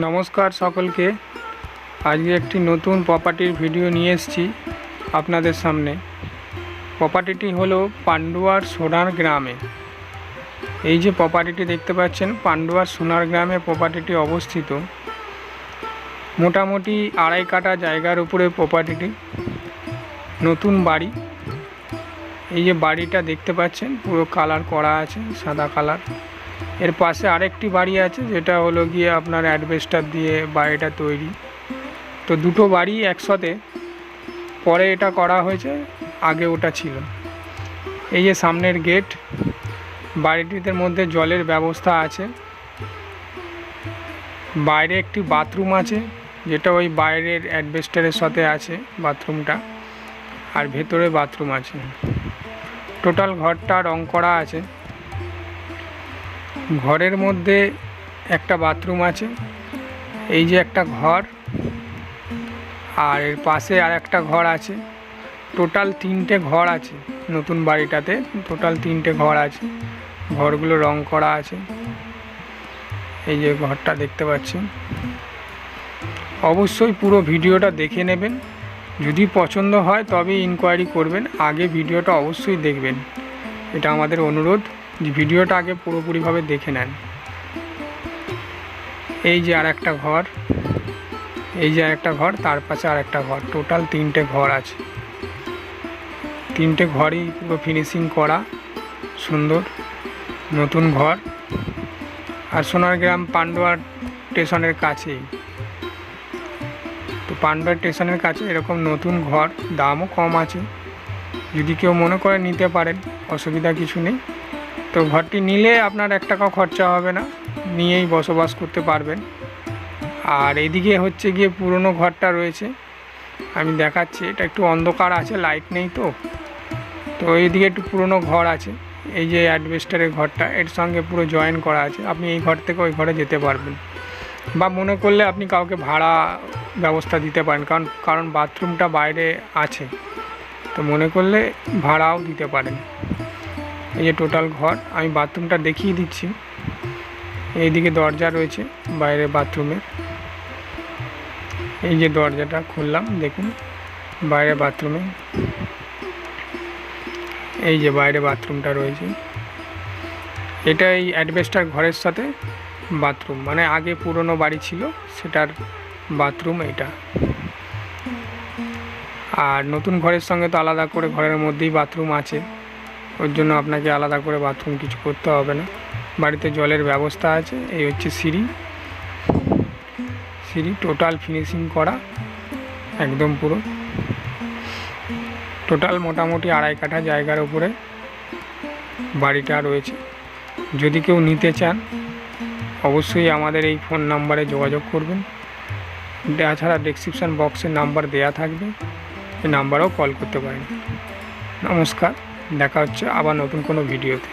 নমস্কার সকলকে। আজকে একটি নতুন প্রপার্টির ভিডিও নিয়ে এসেছি আপনাদের সামনে। প্রপার্টিটি হলো পান্ডুয়ার সোনার গ্রামে। এই যে প্রপার্টিটি দেখতে পাচ্ছেন, পান্ডুয়ার সোনার গ্রামে প্রপার্টিটি অবস্থিত। মোটামুটি আড়াই কাটা জায়গার উপরে প্রপার্টিটি নতুন বাড়ি। এই যে বাড়িটা দেখতে পাচ্ছেন, পুরো কালার করা আছে, সাদা কালার এর পাশে আরেকটি বাড়ি আছে, যেটা হলো গিয়ে আপনার অ্যাডভেস্টার দিয়ে বাড়িটা তৈরি। তো দুটো বাড়ি একসাথে। পরে এটা করা হয়েছে, আগে ওটা ছিল। এই যে সামনের গেট, বাড়িটিতে মধ্যে জলের ব্যবস্থা আছে। বাইরে একটি বাথরুম আছে, যেটা ওই বাইরের অ্যাডভেস্টারের সাথে আছে বাথরুমটা, আর ভেতরে বাথরুম আছে। টোটাল ঘরটা রং করা আছে। ঘরের মধ্যে একটা বাথরুম আছে, এই যে একটা ঘর, আর এর পাশে আর একটা ঘর আছে। টোটাল তিনটে ঘর আছে নতুন বাড়িটাতে, টোটাল তিনটে ঘর আছে। ঘরগুলো রং করা আছে। এই যে ঘরটা দেখতে পাচ্ছেন। অবশ্যই পুরো ভিডিওটা দেখে নেবেন। যদি পছন্দ হয় তবে ইনকোয়ারি করবেন। আগে ভিডিওটা অবশ্যই দেখবেন। এটা আমাদের অনুরোধ। যে ভিডিওটা আগে পুরোপুরিভাবে দেখে নেন। এই যে আর একটা ঘর, এই যে আর একটা ঘর, তার পাশে আর একটা ঘর। টোটাল তিনটে ঘর আছে। তিনটে ঘরই পুরো ফিনিশিং করা, সুন্দর, নতুন ঘর। আর সোনার গ্রাম পান্ডুয়ার স্টেশনের কাছেই। তো পান্ডুয়ার স্টেশনের কাছে এরকম নতুন ঘর, দামও কম আছে। যদি কেউ মনে করে নিতে পারেন, অসুবিধা কিছু নেই। তো ঘরটি নিলে আপনার এক টাকাও খরচা হবে না। নিয়েই বসবাস করতে পারবেন। আর এদিকে হচ্ছে গিয়ে পুরনো ঘরটা রয়েছে। আমি দেখাচ্ছি, এটা একটু অন্ধকার আছে লাইট নেই তো। তো এইদিকে একটু পুরনো ঘর আছে। এই যে অ্যাডভেস্টারের ঘরটা, এর সঙ্গে পুরো জয়েন করা আছে। আপনি এই ঘর থেকে ওই ঘরে যেতে পারবেন। বা মনে করলে আপনি কাউকে ভাড়া ব্যবস্থা দিতে পারেন, কারণ কারণ বাথরুমটা বাইরে আছে। তো মনে করলে ভাড়াও দিতে পারেন। এই যে টোটাল ঘর, আমি বাথরুমটা দেখিয়ে দিচ্ছি। এইদিকে দরজা রয়েছে, বাইরে বাথরুমের। এই যে দরজাটা খুললাম, দেখুন, বাইরে বাথরুমে। এই যে বাইরে বাথরুমটা রয়েছে। এটা এই অ্যাডভেস্টার ঘরের সাথে বাথরুম মানে আগে পুরনো বাড়ি ছিল, সেটার বাথরুম এটা। আর নতুন ঘরের সঙ্গে তো আলাদা করে ঘরের মধ্যেই বাথরুম আছে। ওর জন্য আপনাকে আলাদা করে বাথরুম কিছু করতে হবে না। বাড়িতে জলের ব্যবস্থা আছে, এই হচ্ছে সিঁড়ি। সিঁড়ি টোটাল ফিনিশিং করা, একদম পুরো। টোটাল মোটামুটি আড়াই কাঠা জায়গার উপরে বাড়িটা রয়েছে। যদি কেউ নিতে চান, অবশ্যই আমাদের এই ফোন নাম্বারে যোগাযোগ করবেন। তাছাড়া ডেসক্রিপশান বক্সের নাম্বার দেয়া থাকবে, এই নাম্বারেও কল করতে পারেন। নমস্কার। দেখা হচ্ছে আবার নতুন কোনো ভিডিওতে।